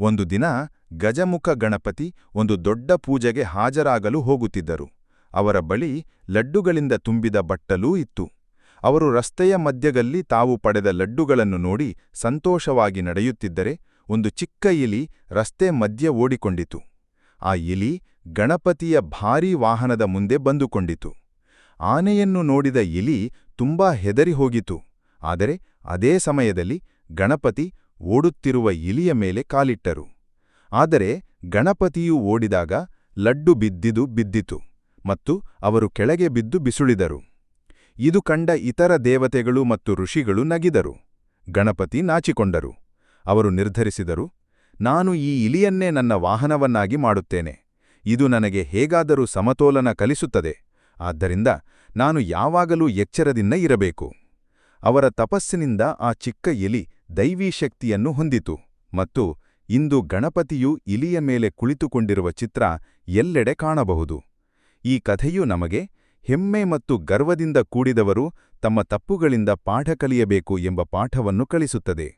ಒಂದು ದಿನ ಗಜಮುಖ ಗಣಪತಿ ಒಂದು ದೊಡ್ಡ ಪೂಜೆಗೆ ಹಾಜರಾಗಲು ಹೋಗುತ್ತಿದ್ದರು. ಅವರ ಬಳಿ ಲಡ್ಡುಗಳಿಂದ ತುಂಬಿದ ಬಟ್ಟಲೂ ಇತ್ತು. ಅವರು ರಸ್ತೆಯ ಮಧ್ಯದಲ್ಲಿ ತಾವು ಪಡೆದ ಲಡ್ಡುಗಳನ್ನು ನೋಡಿ ಸಂತೋಷವಾಗಿ ನಡೆಯುತ್ತಿದ್ದರೆ ಒಂದು ಚಿಕ್ಕ ಇಲಿ ರಸ್ತೆ ಮಧ್ಯ ಓಡಿಕೊಂಡಿತು. ಆ ಇಲಿ ಗಣಪತಿಯ ಭಾರೀ ವಾಹನದ ಮುಂದೆ ಬಂದುಕೊಂಡಿತು. ಆನೆಯನ್ನು ನೋಡಿದ ಇಲಿ ತುಂಬಾ ಹೆದರಿ ಹೋಗಿತು. ಆದರೆ ಅದೇ ಸಮಯದಲ್ಲಿ ಗಣಪತಿ ಓಡುತ್ತಿರುವ ಇಲಿಯ ಮೇಲೆ ಕಾಲಿಟ್ಟರು. ಆದರೆ ಗಣಪತಿಯು ಓಡಿದಾಗ ಲಡ್ಡು ಬಿದ್ದಿದು ಬಿದ್ದಿತು ಮತ್ತು ಅವರು ಕೆಳಗೆ ಬಿದ್ದು ಬಿಸುಳಿದರು. ಇದು ಕಂಡ ಇತರ ದೇವತೆಗಳು ಮತ್ತು ಋಷಿಗಳು ನಗಿದರು. ಗಣಪತಿ ನಾಚಿಕೊಂಡರು. ಅವರು ನಿರ್ಧರಿಸಿದರು, ನಾನು ಈ ಇಲಿಯನ್ನೇ ನನ್ನ ವಾಹನವನ್ನಾಗಿ ಮಾಡುತ್ತೇನೆ. ಇದು ನನಗೆ ಹೇಗಾದರೂ ಸಮತೋಲನ ಕಲಿಸುತ್ತದೆ. ಆದ್ದರಿಂದ ನಾನು ಯಾವಾಗಲೂ ಎಚ್ಚರದಿಂದ ಇರಬೇಕು. ಅವರ ತಪಸ್ಸಿನಿಂದ ಆ ಚಿಕ್ಕ ಇಲಿ ದೈವೀ ಶಕ್ತಿಯನ್ನು ಹೊಂದಿತು ಮತ್ತು ಇಂದು ಗಣಪತಿಯು ಇಲಿಯ ಮೇಲೆ ಕುಳಿತುಕೊಂಡಿರುವ ಚಿತ್ರ ಎಲ್ಲೆಡೆ ಕಾಣಬಹುದು. ಈ ಕಥೆಯು ನಮಗೆ ಹೆಮ್ಮೆ ಮತ್ತು ಗರ್ವದಿಂದ ಕೂಡಿದವರು ತಮ್ಮ ತಪ್ಪುಗಳಿಂದ ಪಾಠ ಕಲಿಯಬೇಕು ಎಂಬ ಪಾಠವನ್ನು ಕಲಿಸುತ್ತದೆ.